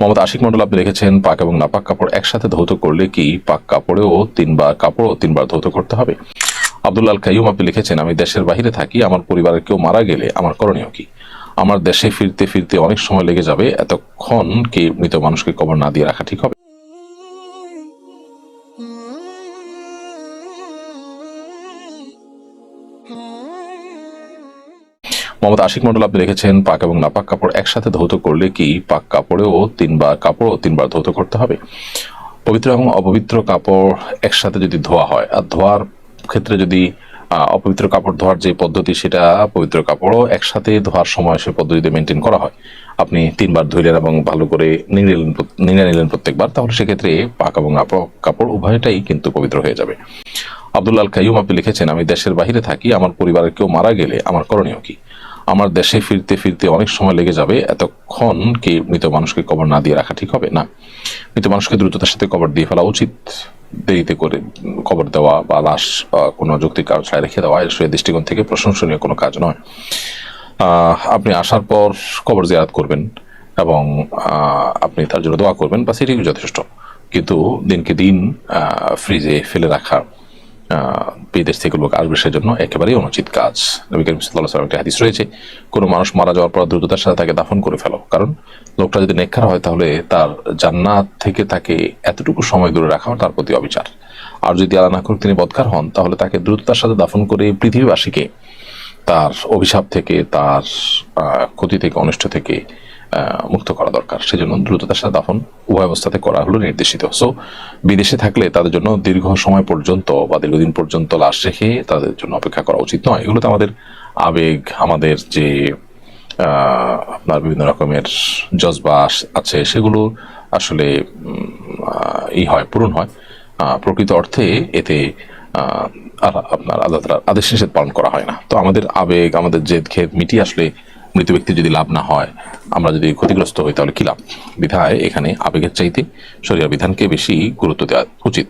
মোহাম্মদ আশিক মন্ডল আপনি লিখেছেন পাক এবং নাপাক কাপড় একসাথে ধৌত করলে কি পাক কাপড়েও তিনবার কাপড়ও তিনবার ধৌত করতে হবে? আব্দুল্লাল কাইয়ুম, আপনি লিখেছেন, আমি দেশের বাইরে থাকি, আমার পরিবারের কেউ মারা গেলে আমার করণীয় কি? আমার দেশে ফিরতে ফিরতে অনেক সময় লেগে যাবে, এতক্ষণ কি মৃত মানুষকে কবর না দিয়ে রাখা ঠিক হবে? মোহাম্মদ আশিক মন্ডল আপনি লিখেছেন পাক এবং নাপাক কাপড় একসাথে ধৌত করলে কি পাক কাপড়েও তিনবার, কাপড়ও তিনবার ধৌত করতে হবে? পবিত্র এবং অপবিত্র কাপড় একসাথে যদি ধোয়া হয়, আর ধোয়ার ক্ষেত্রে যদি অপবিত্র কাপড় ধোয়ার যে পদ্ধতি, সেটা পবিত্র কাপড়ও একসাথে ধোয়ার সময় সে পদ্ধতিতে মেনটেন করা হয়। আপনি তিনবার ধুইলেন এবং ভালো করে নিলেন নিয়ে নিলেন প্রত্যেকবার, তাহলে সেক্ষেত্রে পাক এবং কাপড় উভয়টাই কিন্তু পবিত্র হয়ে যাবে। আব্দুল্লাল কাইয়ুম আপনি লিখেছেন, আমি দেশের বাইরে থাকি, আমার পরিবারের কেউ মারা গেলে আমার করণীয় কি? আমার দেশে ফিরতে ফিরতে অনেক সময় লেগে যাবে, এতক্ষণ কি মৃত মানুষকে কবর না দিয়ে রাখা ঠিক হবে? না। মৃত মানুষকে দ্রুততার সাথে কবর দিয়ে ফেলা উচিত। দেরিতে করে কবর দেওয়া বা লাশ কোনো যৌক্তিক কারণ ছাড়া রেখে দেওয়া সে দৃষ্টিকোণ থেকে প্রশংসনীয় কোনো কাজ নয়। আপনি আসার পর কবর জিয়ারত করবেন এবং আপনি তার জন্য দোয়া করবেন বা সেটিই যথেষ্ট। কিন্তু দিনকে দিন ফ্রিজে ফেলে রাখা বিদেশ থেকে লোক আসবে সেজন্য একেবারেই অনুচিত কাজ। নবী করিম ওয়াসাল্লামের একটি হাদিস রয়েছে, কোনো মানুষ মারা যাওয়ার পর দ্রুততার সাথে তাকে দাফন করে ফেলো। কারণ লোকটা যদি নেককার হয় তাহলে তার জান্নাত থেকে তাকে এতটুকু সময় দূরে রাখা তার প্রতি অবিচার। আর যদি আল্লাহ না করুক তিনি বদকার হন, তাহলে তাকে দ্রুততার সাথে দাফন করে পৃথিবীবাসীকে তার অভিশাপ থেকে, তার ক্ষতি থেকে, অনিষ্ট থেকে মুক্ত করা দরকার। সেজন্য দ্রুততার সাথে দাফন উভয় অবস্থাতে করা হলো নির্দেশিত। সো বিদেশে থাকলে তাদের জন্য দীর্ঘ সময় পর্যন্ত বা দীর্ঘদিন পর্যন্ত লাশ রেখে তাদের জন্য অপেক্ষা করা উচিত নয়। এগুলো তো আমাদের আবেগ, আমাদের যে আপনার বিভিন্ন রকমের জজবা আছে, সেগুলো আসলে ই হয়, পূরণ হয়। প্রকৃত অর্থে এতে আর- আপনার আল্লাহ আদেশ নিষেধ পালন করা হয় না। তো আমাদের আবেগ, আমাদের জেদ খেদ মিটিয়ে আসলে মৃত ব্যক্তি যদি লাভ না হয়, আমরা যদি ক্ষতিগ্রস্ত হই, তাহলে কি লাভ? বিধায় এখানে আবেগের চাইতে শরীর বিধানকে বেশি গুরুত্ব দেওয়া উচিত।